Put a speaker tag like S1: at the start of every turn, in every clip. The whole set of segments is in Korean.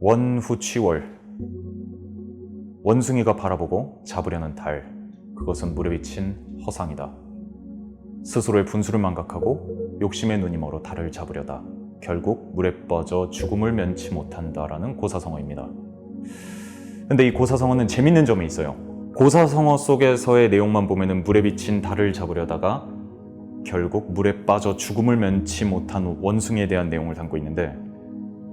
S1: 원후치월. 원숭이가 바라보고 잡으려는 달. 그것은 물에 비친 허상이다. 스스로의 분수를 망각하고 욕심의 눈이 멀어 달을 잡으려다 결국 물에 빠져 죽음을 면치 못한다라는 고사성어입니다. 근데 이 고사성어는 재밌는 점이 있어요. 고사성어 속에서의 내용만 보면 물에 비친 달을 잡으려다가 결국 물에 빠져 죽음을 면치 못한 원숭이에 대한 내용을 담고 있는데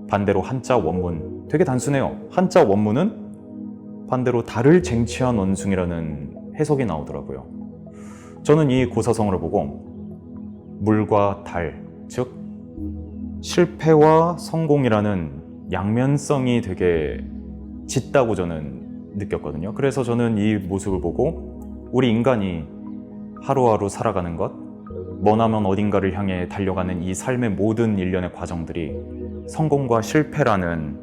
S1: 반대로 한자 원문 되게 단순해요. 한자 원문은 반대로 달을 쟁취한 원숭이라는 해석이 나오더라고요. 저는 이 고사성어를 보고 물과 달, 즉 실패와 성공이라는 양면성이 되게 짙다고 저는 느꼈거든요. 그래서 저는 이 모습을 보고 우리 인간이 하루하루 살아가는 것, 머나먼 어딘가를 향해 달려가는 이 삶의 모든 일련의 과정들이 성공과 실패라는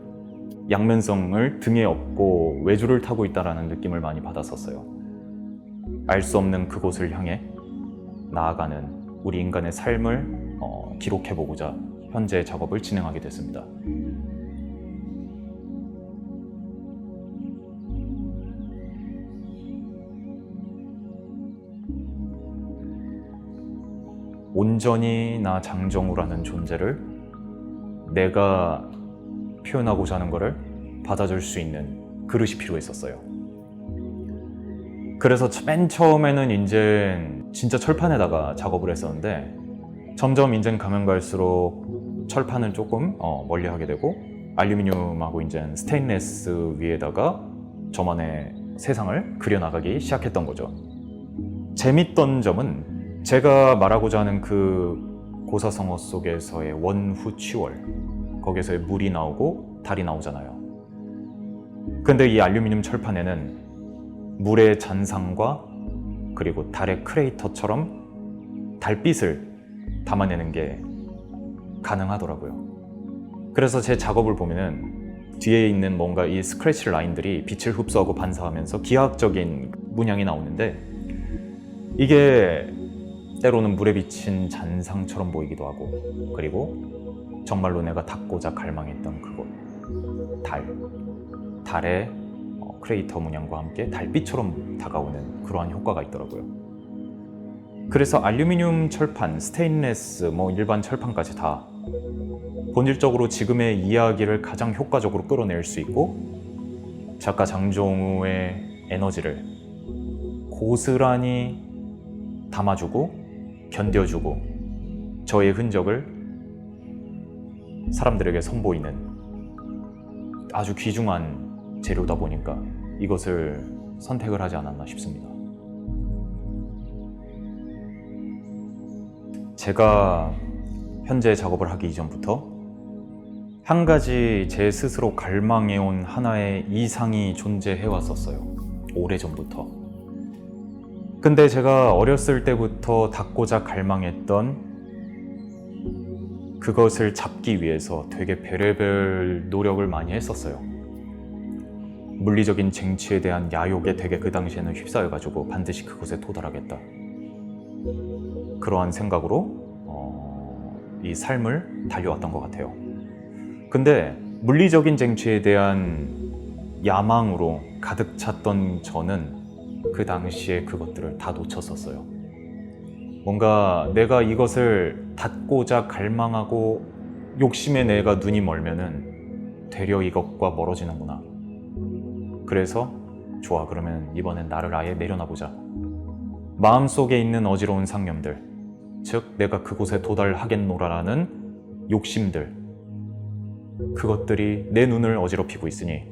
S1: 양면성을 등에 업고 외주를 타고 있다라는 느낌을 많이 받았었어요. 알 수 없는 그곳을 향해 나아가는 우리 인간의 삶을 어, 기록해보고자 현재 작업을 진행하게 됐습니다. 온전히 나 장정우라는 존재를 내가 표현하고자 하는 것을 받아줄 수 있는 그릇이 필요했었어요. 그래서 맨 처음에는 이제 진짜 철판에다가 작업을 했었는데 점점 이제 가면 갈수록 철판을 조금 어, 멀리 하게 되고 알루미늄하고 이제 스테인레스 위에다가 저만의 세상을 그려나가기 시작했던 거죠. 재밌던 점은 제가 말하고자 하는 그 고사성어 속에서의 원후취월 거기서의 물이 나오고 달이 나오잖아요. 근데 이 알루미늄 철판에는 물의 잔상과 그리고 달의 크레이터처럼 달빛을 담아내는 게 가능하더라고요. 그래서 제 작업을 보면은 뒤에 있는 뭔가 이 스크래치 라인들이 빛을 흡수하고 반사하면서 기하학적인 문양이 나오는데 이게 때로는 물에 비친 잔상처럼 보이기도 하고 그리고 정말로 내가 닿고자 갈망했던 그곳 달 달의 어, 크레이터 문양과 함께 달빛처럼 다가오는 그러한 효과가 있더라고요. 그래서 알루미늄 철판, 스테인레스, 뭐 일반 철판까지 다 본질적으로 지금의 이야기를 가장 효과적으로 끌어낼 수 있고 작가 장종우의 에너지를 고스란히 담아주고 견뎌주고 저의 흔적을 사람들에게 선보이는 아주 귀중한 재료다 보니까 이것을 선택을 하지 않았나 싶습니다. 제가 현재 작업을 하기 이전부터 한 가지 제 스스로 갈망해온 하나의 이상이 존재해 왔었어요. 오래 전부터. 근데 제가 어렸을 때부터 닿고자 갈망했던 그것을 잡기 위해서 되게 별의별 노력을 많이 했었어요. 물리적인 쟁취에 대한 야욕에 되게 그 당시에는 휩싸여가지고 반드시 그곳에 도달하겠다. 그러한 생각으로 어, 이 삶을 달려왔던 것 같아요. 근데 물리적인 쟁취에 대한 야망으로 가득 찼던 저는 그 당시에 그것들을 다 놓쳤었어요. 뭔가 내가 이것을 닫고자 갈망하고 욕심에 내가 눈이 멀면은 되려 이것과 멀어지는구나. 그래서 좋아 그러면 이번엔 나를 아예 내려놔 보자. 마음속에 있는 어지러운 상념들, 즉 내가 그곳에 도달하겠노라라는 욕심들, 그것들이 내 눈을 어지럽히고 있으니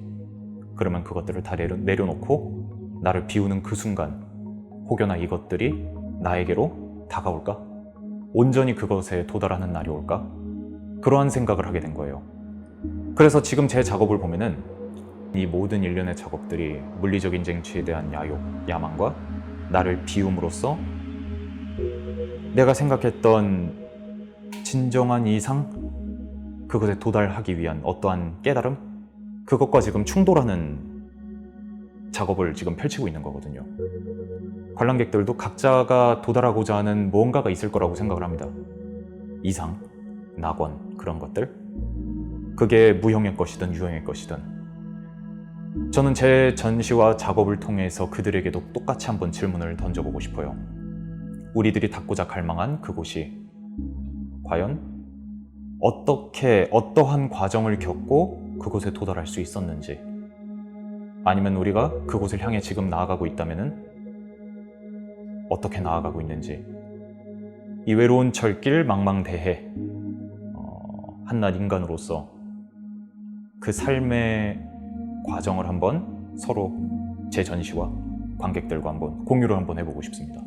S1: 그러면 그것들을 다 내려, 내려놓고 나를 비우는 그 순간 혹여나 이것들이 나에게로 다가올까? 온전히 그것에 도달하는 날이 올까? 그러한 생각을 하게 된 거예요. 그래서 지금 제 작업을 보면은 이 모든 일련의 작업들이 물리적 인 쟁취에 대한 야욕, 야망과 나를 비움으로써 내가 생각했던 진정한 이상 그것에 도달하기 위한 어떠한 깨달음 그것과 지금 충돌하는 작업을 지금 펼치고 있는 거거든요. 관람객들도 각자가 도달하고자 하는 무언가가 있을 거라고 생각을 합니다. 이상, 낙원 그런 것들. 그게 무형의 것이든 유형의 것이든 저는 제 전시와 작업을 통해서 그들에게도 똑같이 한번 질문을 던져보고 싶어요. 우리들이 닿고자 갈망한 그곳이 과연 어떻게 어떠한 과정을 겪고 그곳에 도달할 수 있었는지 아니면 우리가 그곳을 향해 지금 나아가고 있다면은 어떻게 나아가고 있는지 이 외로운 철길 망망대해 어, 한낱 인간으로서 그 삶의 과정을 한번 서로 제 전시와 관객들과 한번 공유를 한번 해보고 싶습니다.